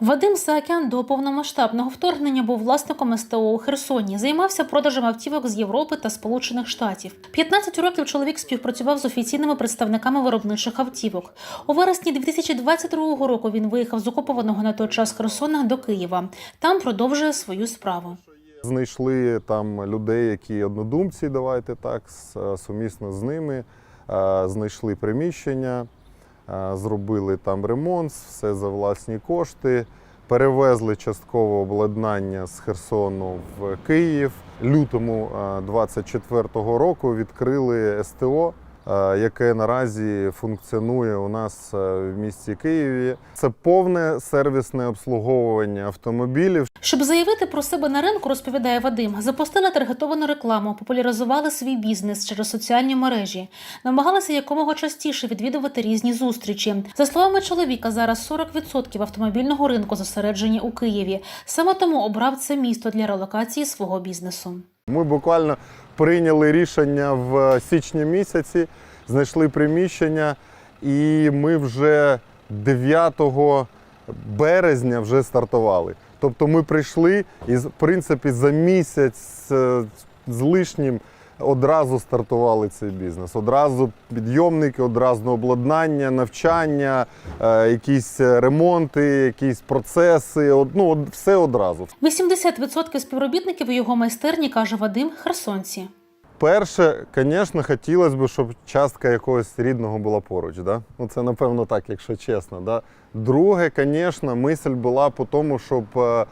Вадим Саакян до повномасштабного вторгнення був власником СТО у Херсоні. Займався продажем автівок з Європи та Сполучених Штатів. 15 років чоловік співпрацював з офіційними представниками виробничих автівок. У вересні 2022 року він виїхав з окупованого на той час Херсона до Києва. Там продовжує свою справу. Знайшли там людей, які однодумці, давайте так, сумісно з ними. Знайшли приміщення, зробили там ремонт, все за власні кошти. Перевезли частково обладнання з Херсону в Київ. Лютому 24-го року відкрили СТО, е, яке наразі функціонує у нас е, в місті Києві. Це повне сервісне обслуговування автомобілів. Щоб заявити про себе на ринку, розповідає Вадим, запустили таргетовану рекламу, популяризували свій бізнес через соціальні мережі, намагалися якомога частіше відвідувати різні зустрічі. За словами чоловіка, зараз 40% автомобільного ринку зосереджені у Києві. Саме тому обрав це місто для релокації свого бізнесу. Ми буквально прийняли рішення в січні місяці, знайшли приміщення, і ми вже 9 березня вже стартували. Тобто ми прийшли і, в принципі, за місяць е, з лишнім одразу стартували цей бізнес. Одразу підйомники, одразу обладнання, навчання, е, якісь ремонти, якісь процеси. Ну, все одразу. 80% співробітників у його майстерні, каже Вадим, херсонці. Перше, звісно, хотілося б, щоб частка якогось рідного була поруч. Да? Ну, це напевно так, якщо чесно. Да? Друге, звісно, мисль була по тому, щоб е,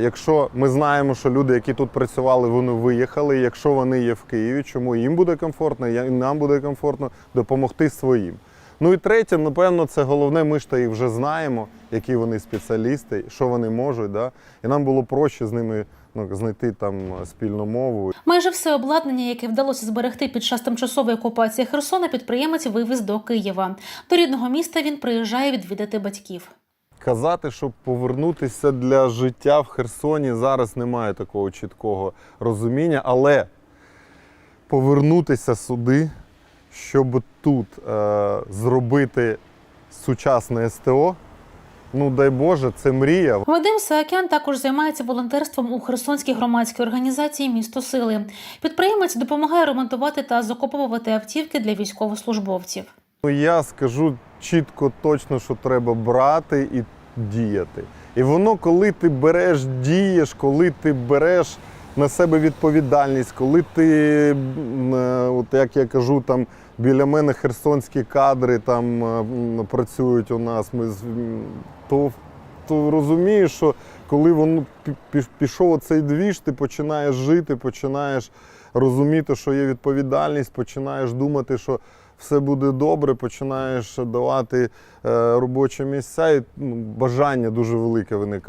якщо ми знаємо, що люди, які тут працювали, вони виїхали. Якщо вони є в Києві, чому їм буде комфортно, і нам буде комфортно допомогти своїм. Ну і третє, напевно, це головне, ми ж то їх вже знаємо, які вони спеціалісти, що вони можуть. Да? І нам було проще з ними ну, знайти там спільну мову. Майже все обладнання, яке вдалося зберегти під час тимчасової окупації Херсона, підприємець вивіз до Києва. До рідного міста він приїжджає відвідати батьків. Казати, щоб повернутися для життя в Херсоні, зараз немає такого чіткого розуміння, але повернутися сюди, щоб тут е, зробити сучасне СТО, ну дай Боже, це мрія. Вадим Саакян також займається волонтерством у Херсонській громадській організації Місто Сили. Підприємець допомагає ремонтувати та закуповувати автівки для військовослужбовців. Ну, я скажу чітко, точно, що треба брати і діяти. І воно, коли ти береш, дієш, коли ти береш на себе відповідальність, коли ти, е, от як я кажу, там біля мене херсонські кадри там е, працюють у нас, ми то, то розумієш, що коли воно пі- пі- пішов оцей двіж, ти починаєш жити, починаєш розуміти, що є відповідальність, починаєш думати, що все буде добре, починаєш давати е, робочі місця, і ну, бажання дуже велике виникає.